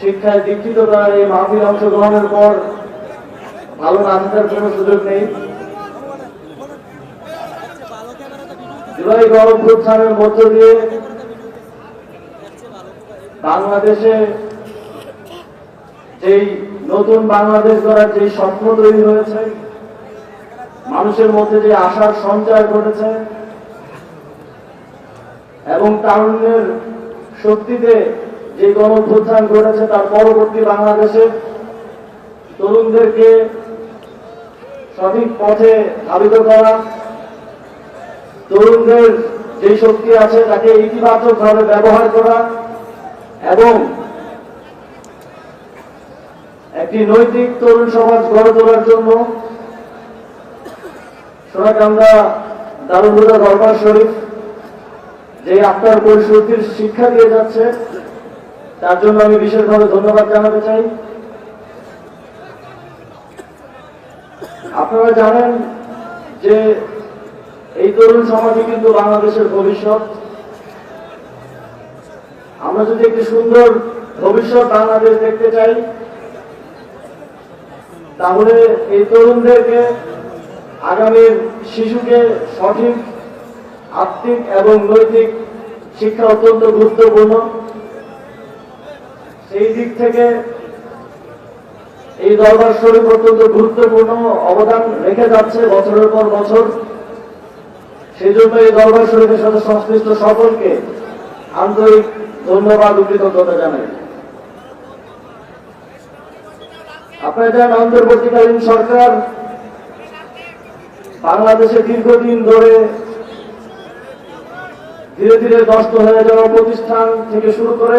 শিক্ষায় দীক্ষিত তার এই মাহফিল অংশগ্রহণের পর ভালো না থাকার কোনো সুযোগ নেই। জুলাই মধ্য দিয়ে বাংলাদেশে যেই নতুন বাংলাদেশ গড়ার যে স্বপ্ন তৈরি হয়েছে, মানুষের মধ্যে যে আশার সঞ্চার ঘটেছে, এবং তারুণ্যের শক্তিতে যে গণভ্যুত্থান ঘটেছে তার পরবর্তী বাংলাদেশে তরুণদেরকে সঠিক পথে ধাবিত করা, তরুণদের যে শক্তি আছে তাকে ইতিবাচকভাবে ব্যবহার করা এবং একটি নৈতিক তরুণ সমাজ গড়ে তোলার জন্য সোনাকান্দা দারুহুদা দরবার শরীফ যে আপনার পরিশুদ্ধির শিক্ষা দিয়ে যাচ্ছে তার জন্য আমি বিশেষভাবে ধন্যবাদ জানাতে চাই। আপনারা জানেন যে এই তরুণ সমাজই কিন্তু বাংলাদেশের ভবিষ্যৎ। আমরা যদি একটি সুন্দর ভবিষ্যৎ বাংলাদেশ দেখতে চাই, তাহলে এই তরুণদেরকে আগামীর শিশুকে সঠিক, আত্মিক এবং নৈতিক শিক্ষা অত্যন্ত গুরুত্বপূর্ণ। সেই দিক থেকে এই দরবার শরীফ অত্যন্ত গুরুত্বপূর্ণ অবদান রেখে যাচ্ছে বছরের পর বছর। সেই জন্য এই দরবার শরীফের সাথে সংশ্লিষ্ট সকলকে আন্তরিক ধন্যবাদ ও কৃতজ্ঞতা জানাই। আপনারা জানেন, অন্তর্বর্তীকালীন সরকার বাংলাদেশে দীর্ঘদিন ধরে ধীরে ধীরে নষ্ট হয়ে যাওয়া প্রতিষ্ঠান থেকে শুরু করে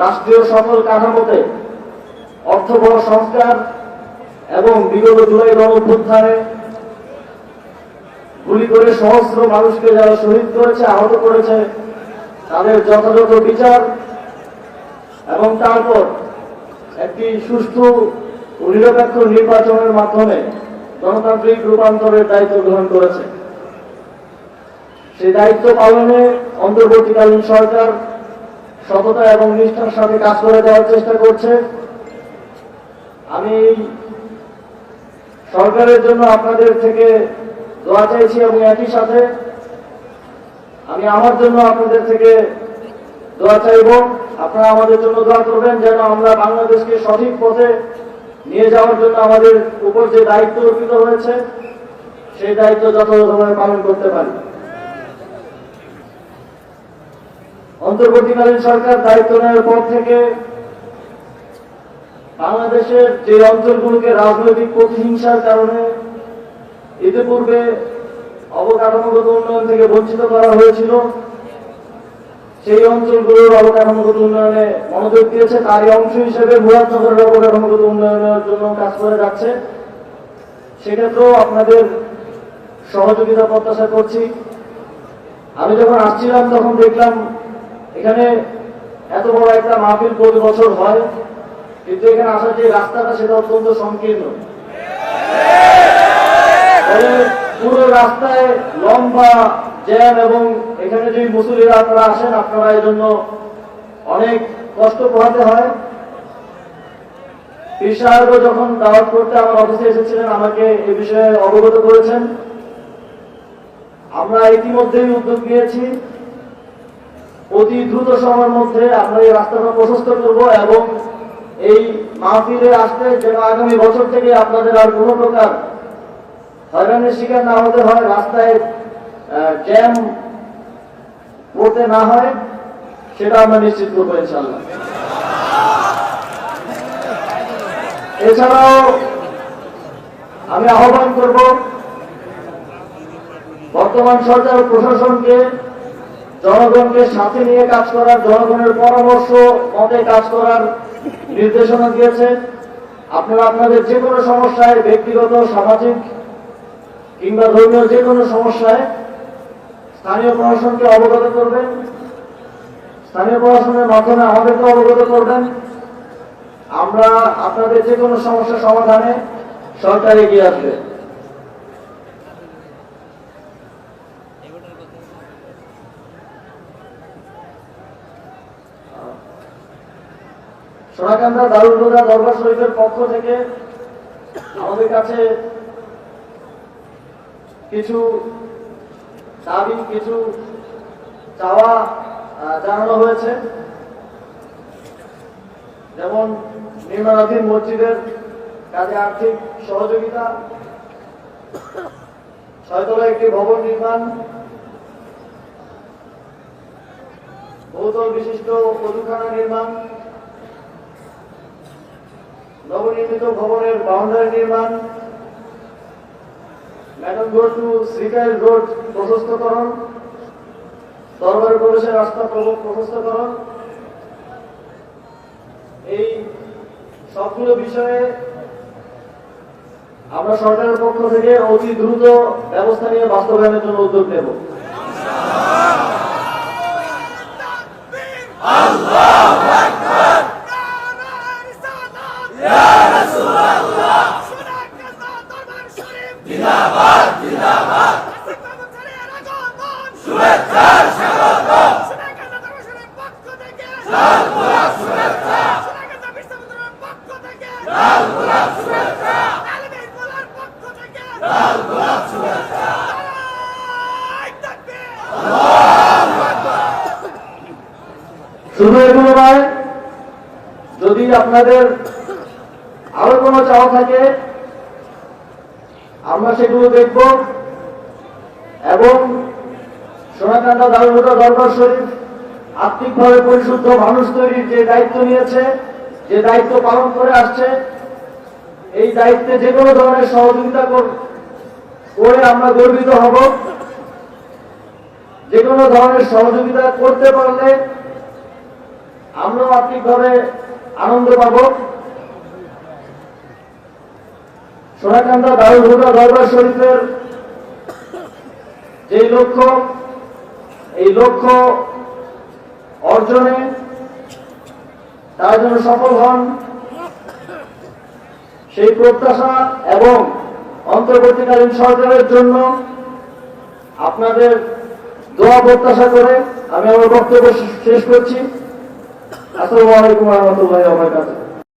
রাষ্ট্রীয় সকল কাঠামোতে অর্থবহ সংস্কার এবং বিগত জুলাই গণঅভ্যুত্থানে গুলি করে সহস্র মানুষকে যারা শহীদ করেছে, আহত করেছে, তাদের যথাযথ বিচার এবং তারপর একটি সুষ্ঠু নিরপেক্ষ নির্বাচনের মাধ্যমে গণতান্ত্রিক রূপান্তরের দায়িত্ব গ্রহণ করেছে। সেই দায়িত্ব পালনে অন্তর্বর্তীকালীন সরকার সততা এবং নিষ্ঠার সাথে কাজ করে দেওয়ার চেষ্টা করছে। আমি সরকারের জন্য আপনাদের থেকে দোয়া চাইছি এবং একই সাথে আমি আমার জন্য আপনাদের থেকে দোয়া চাইব। আপনারা আমাদের জন্য দোয়া করবেন যেন আমরা বাংলাদেশকে সঠিক পথে নিয়ে যাওয়ার জন্য আমাদের উপর যে দায়িত্ব অর্পিত হয়েছে, সেই দায়িত্ব যথাযথভাবে পালন করতে পারি। অন্তর্বর্তীকালীন সরকার দায়িত্ব নেওয়ার পর থেকে বাংলাদেশের যে অঞ্চলগুলোকে রাজনৈতিক প্রতিহিংসার কারণে ইতিপূর্বে অবকাঠামোগত উন্নয়ন থেকে বঞ্চিত করা হয়েছিল, সেই অঞ্চলগুলোর অবকাঠামোগত উন্নয়নে মনোযোগ দিয়েছে, তারই অংশ হিসেবে মুরাদনগরের অবকাঠামোগত উন্নয়নের জন্য কাজ করে যাচ্ছে। সেক্ষেত্রেও আপনাদের সহযোগিতা প্রত্যাশা করছি। আমি যখন আসছিলাম, তখন দেখলাম এখানে এত বড় একটা মাহফিল প্রতি বছর হয়, কিন্তু এখানে আসার যে রাস্তাটা, সেটা অত্যন্ত সংকীর্ণ। পুরো রাস্তায় লম্বা জ্যাম এবং এখানে যে মুসলিরা আপনারা আসেন, আপনারা এই জন্য অনেক কষ্ট পোহাতে হয়। পীর সাহেবও যখন দাওয়াত করতে আমার অফিসে এসেছিলেন, আমাকে এ বিষয়ে অবগত করেছেন। আমরা ইতিমধ্যেই উদ্যোগ নিয়েছি। অতি দ্রুত সময়ের মধ্যে আমরা এই রাস্তাটা প্রশস্ত করব এবং এই মাহফিলে আসতে যেন আগামী বছর থেকে আপনাদের আর কোনো প্রকার হয়রানির শিকার না হতে হয়, রাস্তায় জ্যাম পড়তে না হয়, সেটা আমরা নিশ্চিত করব ইনশাল্লাহ এছাড়াও আমি আহ্বান করব, বর্তমান সরকার প্রশাসনকে জনগণকে সাথে নিয়ে কাজ করার, জনগণের পরামর্শ মতে কাজ করার নির্দেশনা দিয়েছে। আপনারা আপনাদের যে কোনো সমস্যায়, ব্যক্তিগত, সামাজিক কিংবা ধর্মীয় যে কোনো সমস্যায় স্থানীয় প্রশাসনকে অবগত করবেন। স্থানীয় প্রশাসনের মাধ্যমে আমাদেরকে অবগত করবেন। আমরা আপনাদের যে কোনো সমস্যা সমাধানে সরকার এগিয়ে আসবে। সোনাকান্দা দারুল হুদা দরবার শরীফের পক্ষ থেকে আমাদের কাছে কিছু দাবি, কিছু চাওয়া জানানো হয়েছে। যেমন নির্মাণাধীন মসজিদের কাজে আর্থিক সহযোগিতা, ছয়তলা একটি ভবন নির্মাণ, বহুতল বিশিষ্ট পদুখানা নির্মাণ নবনির্মিত ভবনের বাউন্ডারি নির্মাণ, ম্যাডাম টু শ্রীকাইল রোড প্রশস্তকরণ, দরবার প্রবেশের রাস্তা প্রশস্তকরণ। এই সবগুলো বিষয়ে আমরা সরকারের পক্ষ থেকে অতি দ্রুত ব্যবস্থা নিয়ে বাস্তবায়নের জন্য উদ্যোগ নেব। জিন্দাবাদ শুধু এগুলো যদি আপনাদের আরও কোনো চাওয়া থাকে? আমরা সেগুলো দেখব। এবং সোনাকান্দা দারুলতা দরবার শরীফ আর্থিকভাবে পরিশুদ্ধ মানুষ তৈরির যে দায়িত্ব নিয়েছে, যে দায়িত্ব পালন করে আসছে, এই দায়িত্বে যে কোনো ধরনের সহযোগিতা কর- আমরা গর্বিত হব। যে কোনো ধরনের সহযোগিতা করতে পারলে আমরাও আর্থিকভাবে আনন্দ পাব। সোনাকান্দা দারুল হুদা দরবার শরীফের যে লক্ষ্য, এই লক্ষ্য অর্জনে তারা যেন সফল হন, সেই প্রত্যাশা এবং অন্তর্বর্তীকালীন সরকারের জন্য আপনাদের দোয়া প্রত্যাশা করে আমি আমার বক্তব্য শেষ করছি। আসসালামু আলাইকুম রহমতুল্লাহ